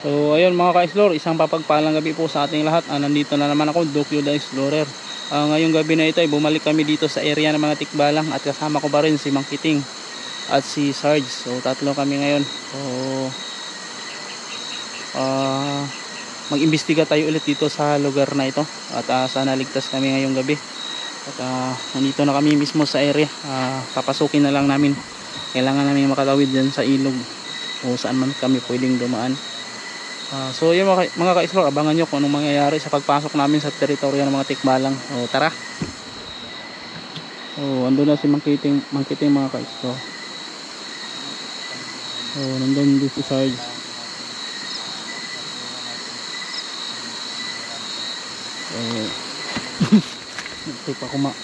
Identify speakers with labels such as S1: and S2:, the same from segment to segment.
S1: So ayun mga ka-explore, isang papagpalang gabi po sa ating lahat. Ah, nandito na naman ako, Dokyo the Explorer. Ah, ngayong gabi na ito ay bumalik kami dito sa area ng mga tikbalang at kasama ko pa rin si Mang Kiting at si Sarge. So tatlo kami ngayon. So ah mag-imbestiga tayo ulit dito sa lugar na ito at ah, sana ligtas kami ngayong gabi. At ah, nandito na kami mismo sa area. Ah, papasukin na lang namin. Kailangan namin makatawid dyan sa ilog o saan man kami pwedeng dumaan. Ah, so yun mga, mga ka-explore, abangan nyo kung anong mangyayari sa pagpasok namin sa teritoryo ng mga tikbalang. O tara. O andun na si Mangkiting, Mangkiting mga ka-explore. O nandun din si Sarge. Eh, ito pa kuma.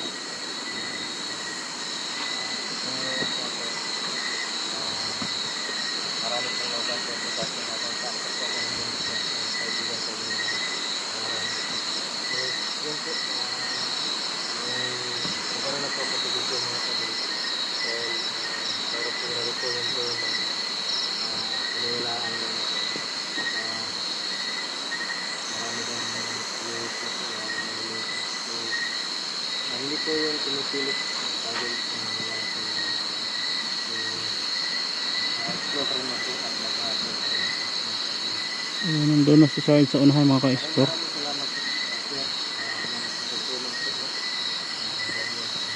S2: marami pong logan po po sa ating nakontak po kung hindi po ang kaibigan po yung nakaraan. So, yun po, ah, may nagkaroon na po ako sa video mga kabili. Dahil uh, mayroon po na rin po yung bro ng uh, paniwalaan ng uh, marami ng viewers na po na nalilito. So, ah, hindi po yung pinipilit po yung uh, explore na po at.
S1: O, nandun na si Sarge sa unahan mga ka-explore.
S2: Maraming salamat po, uh, sir. Uh, mga pagtulong po. no? Uh, dahil, uh,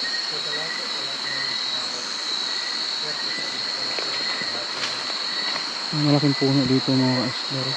S1: Ang malaking puno dito mga ka-explore.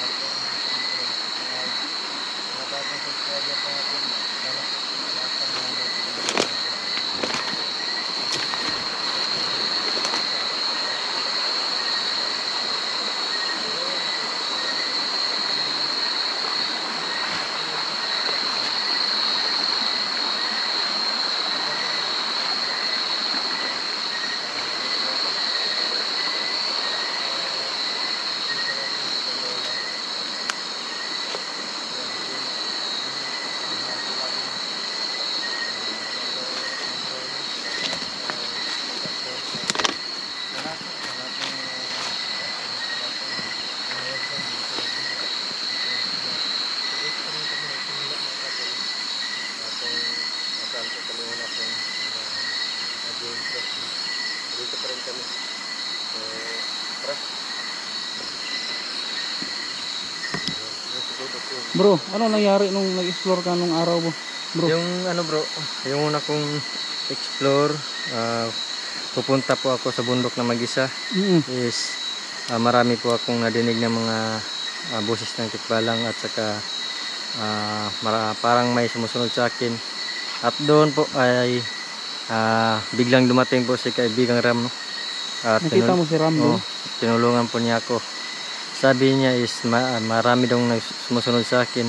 S2: Dito pa rin kami. So, tara. Yung siguro po.
S1: Bro, ano nangyari nung nag-explore ka nung araw mo? Bro,
S2: Yung ano bro, yung una kong explore, ah, pupunta po ako sa bundok na mag-isa
S1: mm
S2: is ah, marami po akong nadinig ng mga ah, boses ng tikbalang at saka ah, mara- parang may sumusunod sa akin. At doon po ay ah, biglang dumating po si kaibigang Ram. No? At
S1: nakita mo si Ram doon?
S2: tinulungan po niya ako. Sabi niya is ma- marami daw sumusunod sa akin.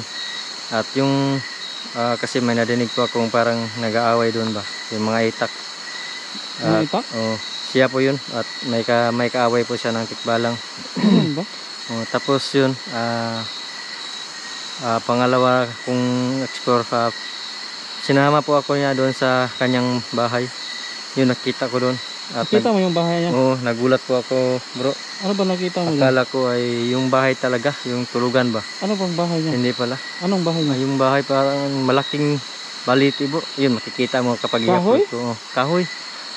S2: At yung ah, kasi may nadinig po akong parang nag-aaway doon ba, yung mga itak.
S1: Mga
S2: At,
S1: itak?
S2: oo, siya po yun at may ka may kaaway po siya ng tikbalang.
S1: Ba?
S2: Oo, tapos yun, ah ah, pangalawa kung explore pa, sinama po ako niya doon sa kanyang bahay. Yun nakita ko doon. At
S1: Nakita mo yung bahay niya?
S2: oo, nagulat po ako, bro.
S1: Ano ba nakita mo?
S2: Akala ko ay yung bahay talaga, yung tulugan ba?
S1: Ano bang bahay niya?
S2: Hindi pala.
S1: Anong bahay
S2: Ah,
S1: niya?
S2: yung bahay parang malaking baliti bro. Yun, makikita mo kapag
S1: Kahoy?
S2: i-upload ko. Oh, kahoy.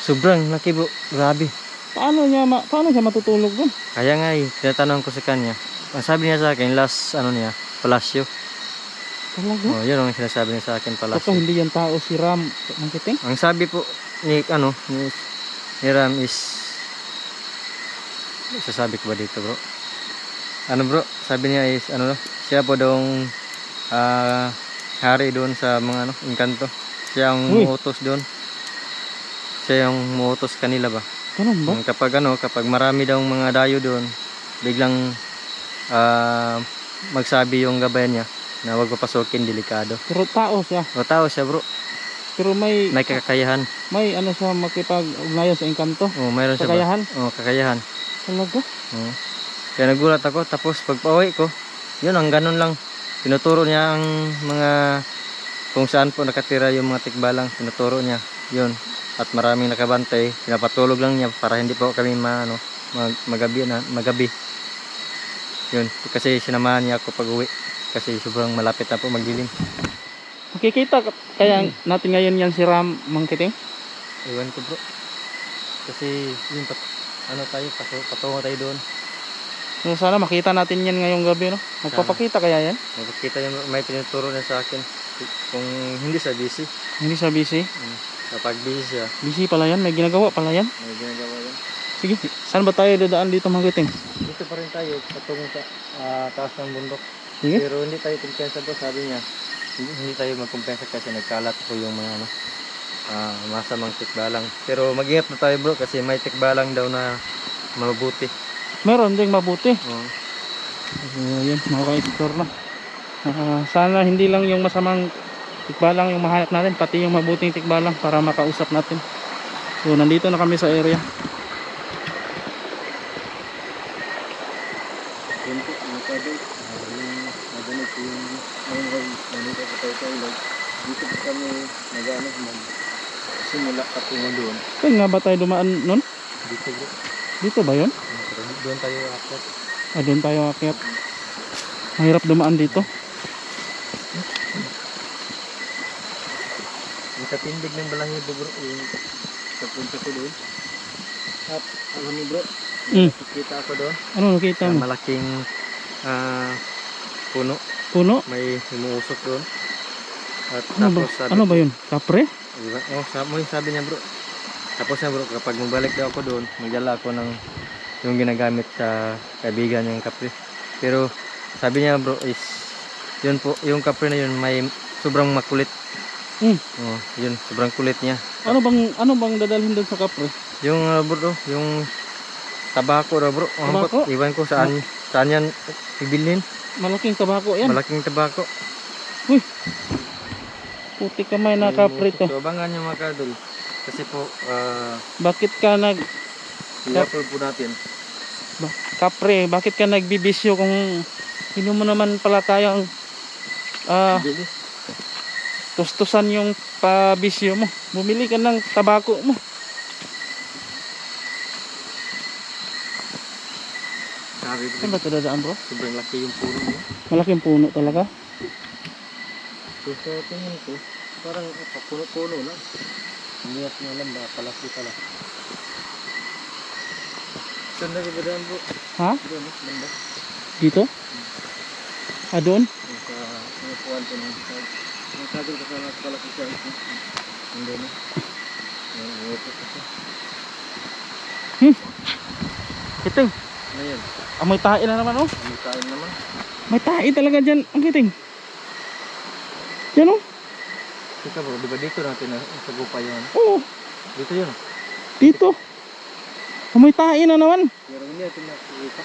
S2: Sobrang laki bro. Grabe.
S1: Paano niya ma paano siya matutulog doon?
S2: Kaya nga eh, tinatanong ko sa kanya. Ang sabi niya sa akin, last ano niya, palasyo.
S1: Talaga?
S2: Oh, yun ang sinasabi niya sa akin,
S1: Baka
S2: palasyo.
S1: hindi yan tao si Ram ng kiting?
S2: Ang sabi po ni ano, ni, ni Ram is sasabi ko ba dito bro? Ano bro? Sabi niya is ano siya po daw ah, hari doon sa mga ano, engkanto. Siya ang
S1: Uy.
S2: muutos doon. Siya yung muutos kanila ba?
S1: Ganun ba?
S2: Yung Kapag ano, kapag marami daw mga dayo doon, biglang ah, magsabi yung gabayan niya na huwag papasukin, delikado.
S1: Pero tao siya.
S2: O tao siya bro,
S1: Pero may
S2: may kakayahan.
S1: may ano siya makipag-ugnayan sa engkanto.
S2: Oh, mayroon siya ba?
S1: Kakayahan?
S2: Oh, kakayahan.
S1: Talaga?
S2: Oo. Kaya nagulat ako tapos pag pauwi ko yun ang ganun lang. Tinuturo niya ang mga kung saan po nakatira yung mga tikbalang. Tinuturo niya. Yun. At maraming nakabantay. Pinapatulog lang niya para hindi po kami ma, ano, mag, magabi na magabi. Yun. Kasi sinamahan niya ako pag uwi. Kasi sobrang malapit na po magdilim.
S1: Makikita ka- kaya natin ngayon yan si Ram Mangkiting?
S2: Iwan ko bro. Kasi yun pat, ano tayo, pato, patungo tayo doon.
S1: So sana makita natin yan ngayong gabi no. Magpapakita kaya yan?
S2: Magkita yung may tinuturo niya sa akin. Kung hindi sa busy.
S1: Hindi siya busy.
S2: Kapag busy siya,
S1: Busy pala yan, may ginagawa pala yan.
S2: may ginagawa yan.
S1: Sige, saan ba tayo dadaan dito Mangkiting?
S2: Dito pa rin tayo, patungo sa ah, taas ng bundok.
S1: Sige.
S2: Pero hindi tayo kumpensa bro, sabi niya. Hindi, tayo magkumpensa kasi nagkalat po yung mga ano, ah, masamang tikbalang. Pero mag-ingat na tayo bro kasi may tikbalang daw na mabuti.
S1: Meron ding mabuti.
S2: Oh.
S1: So, yun, makaka-explore na. Ah, sana hindi lang yung masamang tikbalang yung mahanap natin, pati yung mabuting tikbalang para makausap natin. So, nandito na kami sa area.
S2: Yun po, ah, yung yung ngayon ko, tayo sa ilog. Dito po kami nag-ano, mag simula patungo doon.
S1: Saan nga ba tayo dumaan nun?
S2: Dito bro.
S1: Dito ba yun?
S2: Doon tayo akit.
S1: Ah, doon tayo akyat. Mahirap dumaan dito.
S2: Yung katindig ng balahibo bro, yung kapunta ko doon. At alam mo bro,
S1: Mm.
S2: nakikita ako doon.
S1: Ano nakita mo?
S2: malaking ah, puno,
S1: Puno?
S2: may humuusok doon. At
S1: Ano ba?
S2: tapos sabi
S1: Ano ba yun? Kapre?
S2: Diba? Oh, sabi, sabi niya bro. Tapos na bro, kapag magbalik daw ako doon, magdala ako ng yung ginagamit sa kaibigan niyang kapre. Pero sabi niya bro is, yun po, yung kapre na yun may sobrang makulit.
S1: Mm.
S2: Oh, yun, sobrang kulit niya.
S1: Ano bang ano bang dadalhin doon sa kapre?
S2: Yung uh, bro, yung tabako raw bro. Oh,
S1: Tabako?
S2: Iwan ko saan, saan yan ibilhin.
S1: Malaking tabako yan.
S2: Malaking tabako.
S1: Puti kamay na kapre to.
S2: Abangan niyo mga kadol. Kasi po, ah,
S1: Bakit ka nag
S2: i-upload po natin.
S1: ba, kapre, bakit ka nagbibisyo kung hindi mo naman pala kayang ah
S2: Bilis.
S1: tustusan yung pabisyo mo. Bumili ka ng tabako mo.
S2: Sabi bro,
S1: Saan ba ito dadaan bro?
S2: sobrang laki yung puno niya.
S1: Malaking puno talaga.
S2: So sa tingin ko, parang uh, puno-puno lang. Hindi natin alam ba, palaki pala. Saan na ba daan bro?
S1: Ha?
S2: Doon, banda.
S1: Dito? Ah, doon?
S2: Sa pinupuan ko ng side. Yung sabi ko sa palaki siya. ito. Hindi na. Yung upo ko siya.
S1: Kiting.
S2: Ngayon,
S1: Amoy tae na naman oh.
S2: may kain naman.
S1: May tae talaga dyan. Ang kiting. Yan oh.
S2: Teka bro, di ba dito natin na sa gupa yun?
S1: Oo.
S2: Dito yun.
S1: Dito. Amoy tae na naman.
S2: Pero hindi natin nakikita.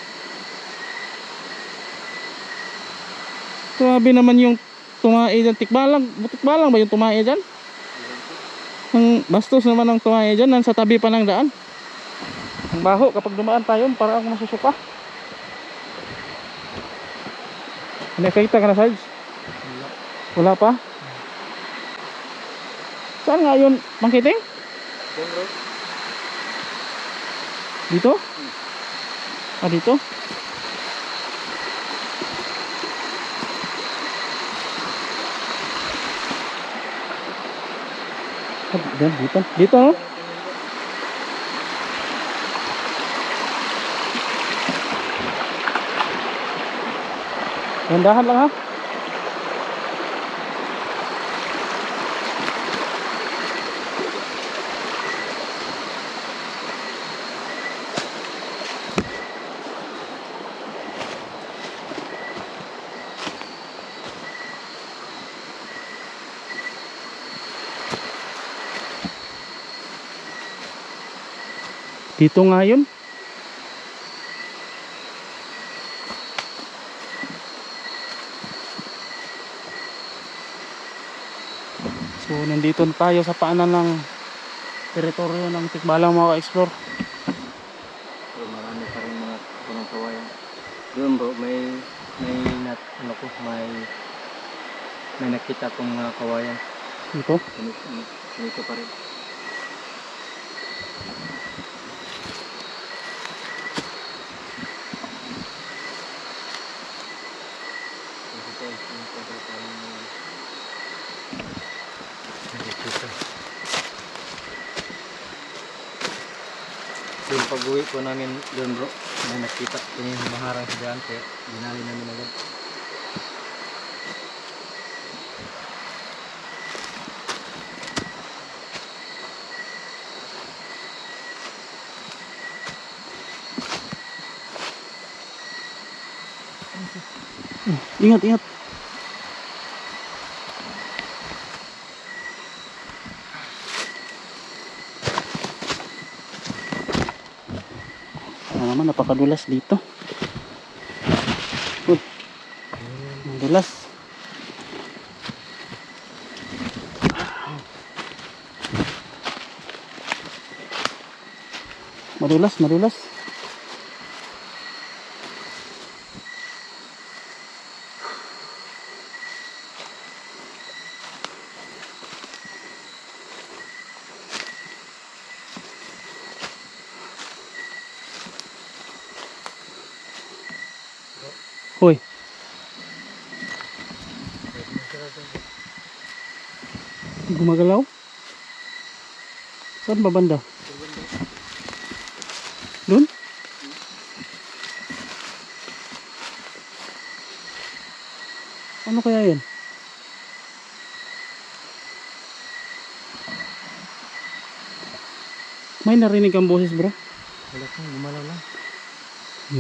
S1: Grabe naman yung tumae dyan. Tikbalang. Tikbalang ba yung tumae dyan? Ang bastos naman ang tumae dyan. Nasa tabi pa ng daan. Ang baho kapag dumaan tayo para ako masusuka. Nakita ka na Sarge?
S2: Wala.
S1: Wala pa? Saan nga yun? Mangkiting? Dito? Ah, dito? Ah, dyan, dito. Dito, no? Gandahan lang, ha? Dito nga yun. So, nandito na tayo sa paanan ng teritoryo ng Tikbalang mga ka-explore.
S2: So, marami pa rin mga punong kawayan. Doon bro, may may nat dito may may nakita akong mga kawayan.
S1: Ito.
S2: Ganito, ganito pa rin. Ito, ito, ito, parang nakikita. So, yung pag-uwi po namin doon bro, may nakita ko yung maharang sa dyan, kaya namin agad.
S1: Ingat, ingat. Napakadulas dito. Uy, dulas. Madulas, madulas. Gumagalaw? Saan ba banda? Doon? Ano kaya yan? May narinig kang boses bro?
S2: Wala kang gumalaw lang.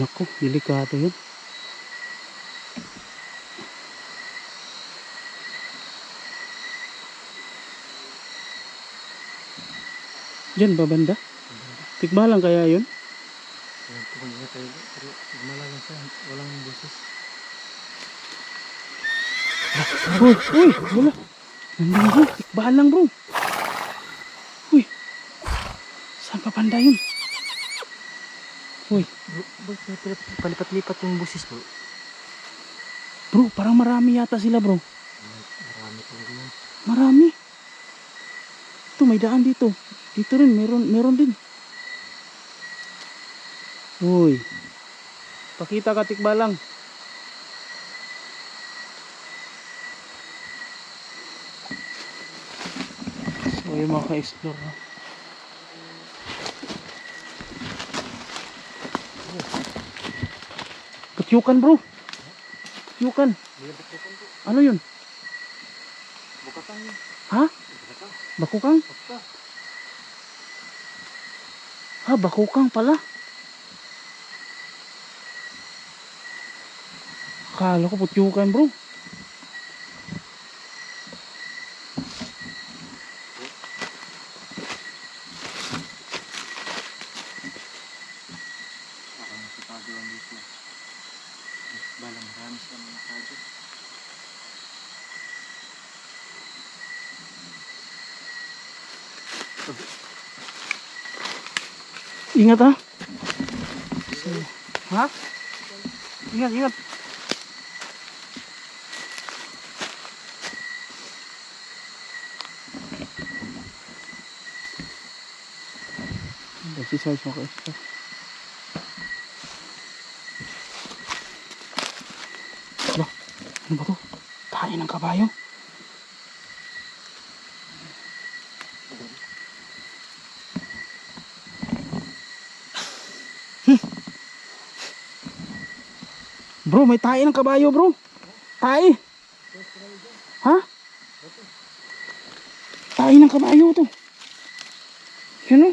S1: Naku, delikado yun. Diyan ba banda? Tikbalang kaya yun?
S2: Walang boses.
S1: Uy, uy, wala. Nandun bro, tikbalang bro. Uy, saan pa banda yun? Uy,
S2: Bro, palipat-lipat yung boses bro?
S1: bro, parang marami yata sila bro.
S2: Marami talaga yun.
S1: Marami. Ito, may daan dito. Dito rin, meron, meron din. Uy. Pakita ka, tikbalang. So, yung mga ka-explore. no? Katyukan bro. Katyukan. Ano yun?
S2: Bukatan yun.
S1: Ha?
S2: Bukatan.
S1: Bakukang?
S2: Bukatan.
S1: Ha, bakukang pala. Akala ko putyukan bro.
S2: Parang sipado lang dito. Bala marami siya mga kago.
S1: Ingat ha. Ha? Ingat, ingat. Si Sarge mo ka-explore. Ba, ano ba to? Tayo ng kabayo. Bro, may tayo ng kabayo bro. Tayo. Ha? Tayo ng kabayo to. Yan o.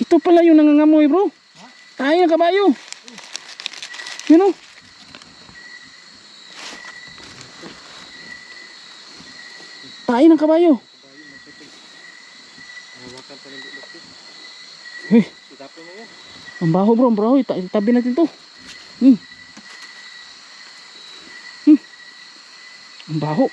S1: Ito pala yung nangangamoy bro. Tayo ng kabayo. Yan o. Tayo ng kabayo.
S2: Yan.
S1: ang baho bro, ang baho. Ita itabi natin to. Hmm. Hmm. Ang baho.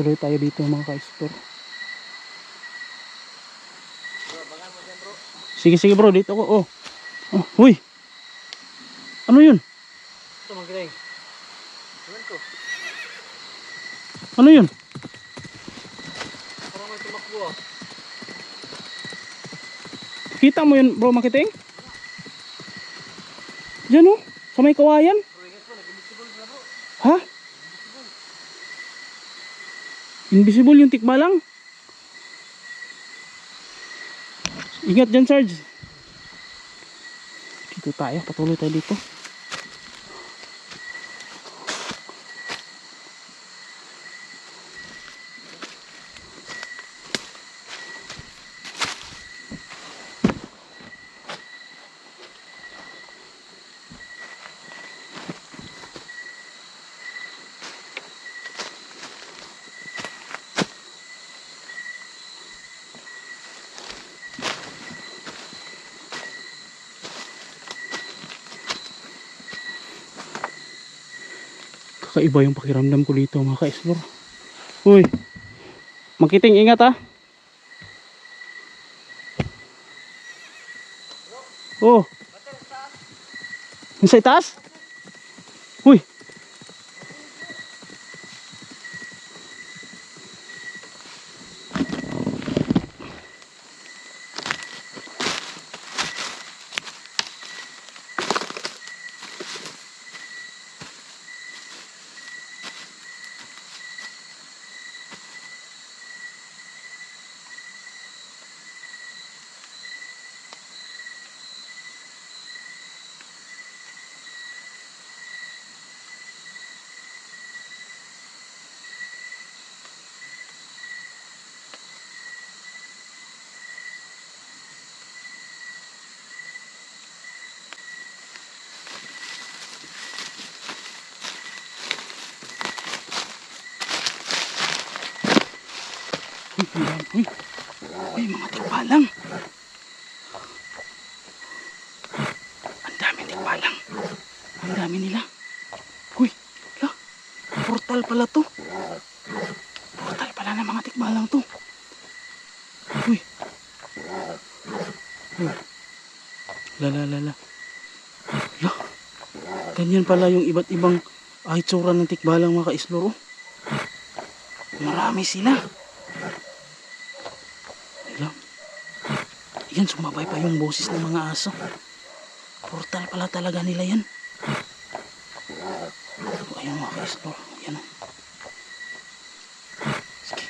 S1: Tuloy tayo dito mga ka-explore. Sige, sige bro. Dito ako. Oh. Oh, huy. Ano yun?
S2: Ko.
S1: Ano yun?
S2: Ah.
S1: Kita mo yun bro makiting? Diyan oh. Sa may kawayan.
S2: Bro, ingat po. Nag-invisible na bro.
S1: Ha? Invisible yung tikbalang. Ingat dyan, Sarge. Dito tayo. Patuloy tayo dito. Kakaiba yung pakiramdam ko dito mga ka-explore. Uy. Makiting, ingat ha. Oh. Yung sa itaas? Uy. Ang dami. Uy, mga tikbalang. Ang dami tikbalang. Ang dami nila. Uy, la. Portal pala to. Portal pala ng mga tikbalang to. Uy. La la la la. La. Ganyan pala yung iba't ibang ay tsura ng tikbalang mga ka-explore. oh. Marami sila. Yan, sumabay pa yung boses ng mga aso. Portal pala talaga nila yan. Ayun mga ka-explore. Yan o. Sige.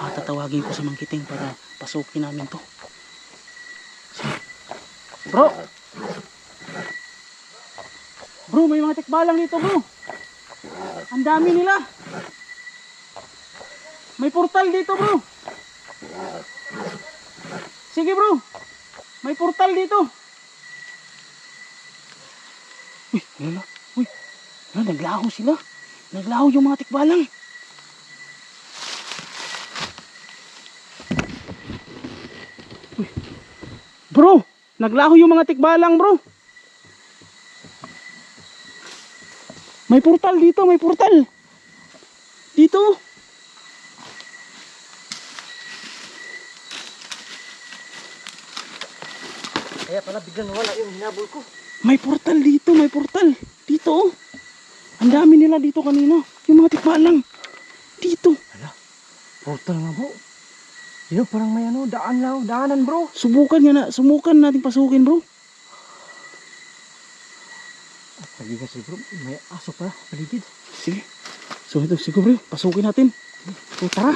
S1: Ah, tatawagin ko sa mangkiting para pasukin namin to. Sige. Bro! Bro, may mga tikbalang dito bro. Ang dami nila. May portal dito bro. Sige bro. May portal dito. Uy, lala. Uy. Lala, naglaho sila. Naglaho yung mga tikbalang. Uy. Bro, naglaho yung mga tikbalang bro. May portal dito, may portal. Dito.
S2: Kaya pala biglang nawala yung hinabol ko.
S1: May portal dito, may portal. Dito oh. Ang dami nila dito kanina. Yung mga tikbalang. Dito.
S2: Portal nga bro. Yun parang may ano, daan lang, daanan bro.
S1: Subukan nga na, sumukan natin pasukin bro.
S2: Lagi kasi bro, may aso pala, paligid.
S1: Sige. So ito, sige bro, pasukin natin. So tara.